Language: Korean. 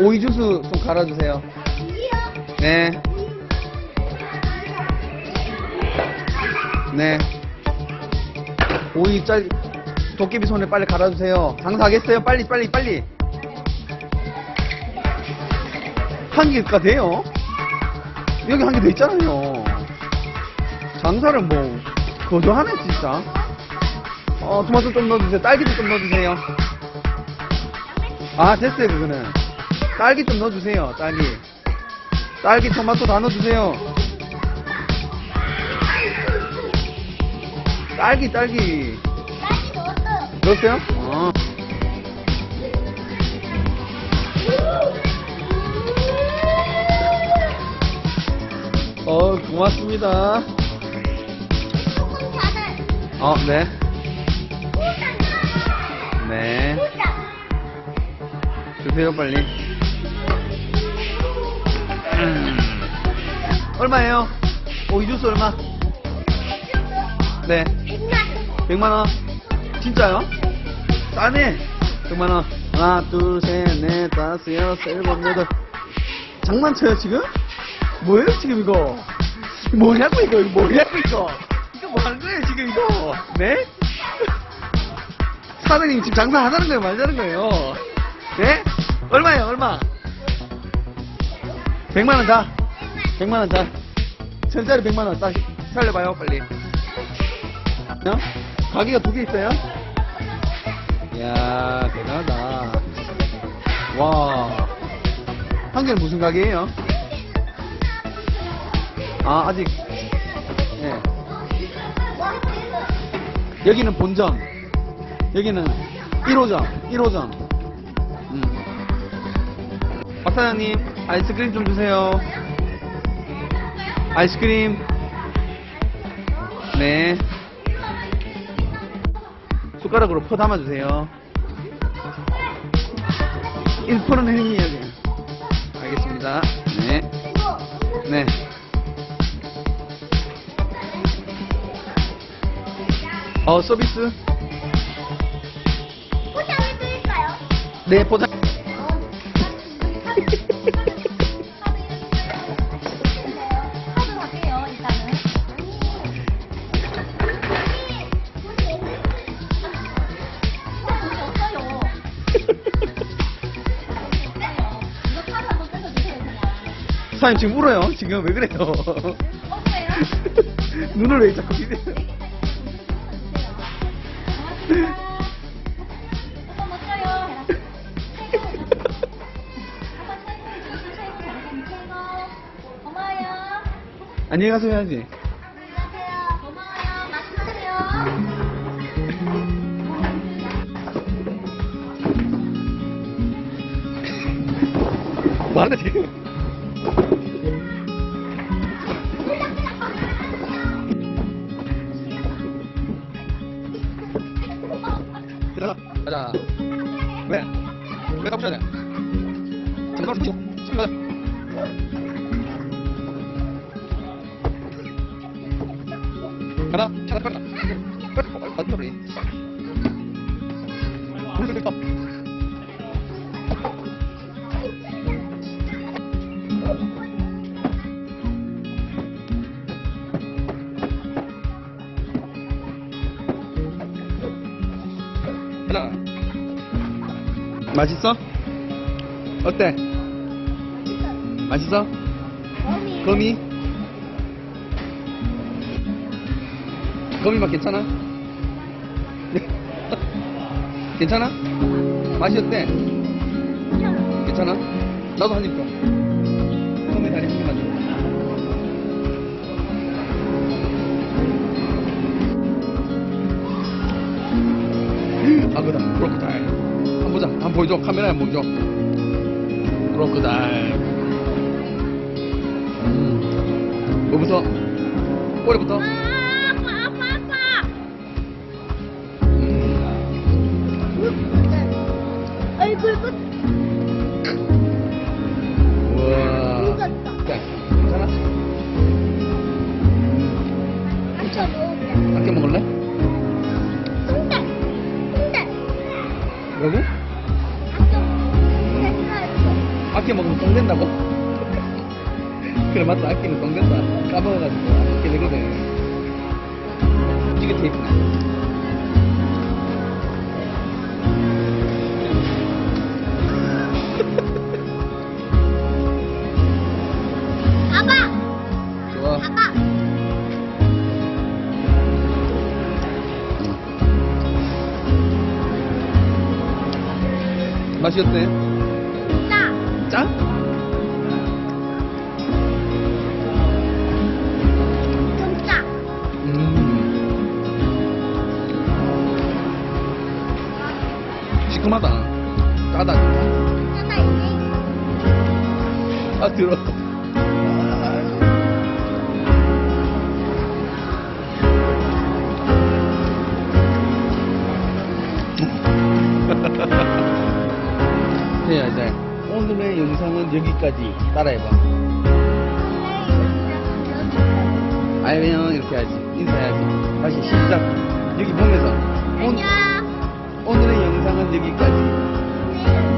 오이 주스 좀 갈아주세요. 네. 네. 오이 짤, 도깨비 손에 빨리 갈아주세요. 장사하겠어요? 빨리, 빨리, 빨리. 한 개가 돼요? 여기 한 개 돼 있잖아요. 장사를 뭐, 거저하네, 진짜. 어, 토마토 좀 넣어주세요. 딸기도 좀 넣어주세요. 아, 됐어요, 그거는. 딸기 좀 넣어주세요, 딸기. 딸기, 토마토 다 넣어주세요. 딸기, 딸기. 딸기 넣었어요. 넣었어요? 어. 어, 고맙습니다. 조금. 어, 네. 네. 주세요, 빨리. 음. 얼마예요? 오 이 주스 얼마? 네. 백만. 100만원. 진짜요? 싸네. 100만원. 하나, 둘, 셋, 넷, 다섯, 여섯, 일곱, 여덟. 장난쳐요, 지금? 뭐예요, 지금 이거? 뭐냐고, 이거? 이거 뭐냐고, 이거? 이거 뭐 하는 거예요, 지금 이거? 네? 사장님 지금 장사 하자는 거예요, 말자는 거예요? 네? 얼마예요, 얼마? 100만 원 다. 100만 원 다. 천짜리 100만원 딱 살려봐요, 빨리. 어? 가게가 두 개 있어요? 이야, 대단하다. 와. 한 개는 무슨 가게예요? 아, 아직. 예. 여기는 본점. 여기는 1호점. 1호점. 음. 박 사장님, 아이스크림 좀 주세요. 아이스크림. 네. 숟가락으로 퍼 담아주세요. 1%는 행위예요, 그냥. 알겠습니다. 네. 네. 어, 서비스? 포장을 드릴까요? 네, 포장. 사장님 지금 울어요. 지금 왜 그래요? 눈을 왜 자꾸 비대요? 안녕히 가세요 해야지. 뭐하는 지금? 들어가. 가자. 왜? 왜 가보셔야 돼? 잠깐만 숨 쉬어. 지금 가자. 가라. 차가 빨리 가. 빨리 가. 빨리 가. 빨리. 물을 좀 떠. 하나. 맛있어? 어때? 맛있어? 거미. 거미? 맛 괜찮아? 괜찮아? 맛이 어때? 괜찮아? 나도 한 입 줘. 거미 다리 한 입만 줘. 아그다 브로커다일 한번 보자 한번 보여줘 카메라에 한번 보여줘 브로커다일 음. 뭐부터 꼬리부터 아파. 음. 얼굴. 우와 익었다. 자, 괜찮아? 아까 먹을게. 함께 먹을래? 순대. 똥 된다고? 그래 맞다. 아끼면 똥 된다. 까먹어가지고 아끼게 되거든 이게 테이프네. 아빠! 좋아. 아빠! 맛이 어때? 나 짠? 진짜. 음. 시큼하다. 이제 아 들어. 네, 이제 오늘의 영상은 여기까지 따라해봐. 안녕 이렇게 하지. 인사해야지. 다시 시작. 여기 보면서. 오늘, 오늘의 영상은 여기까지.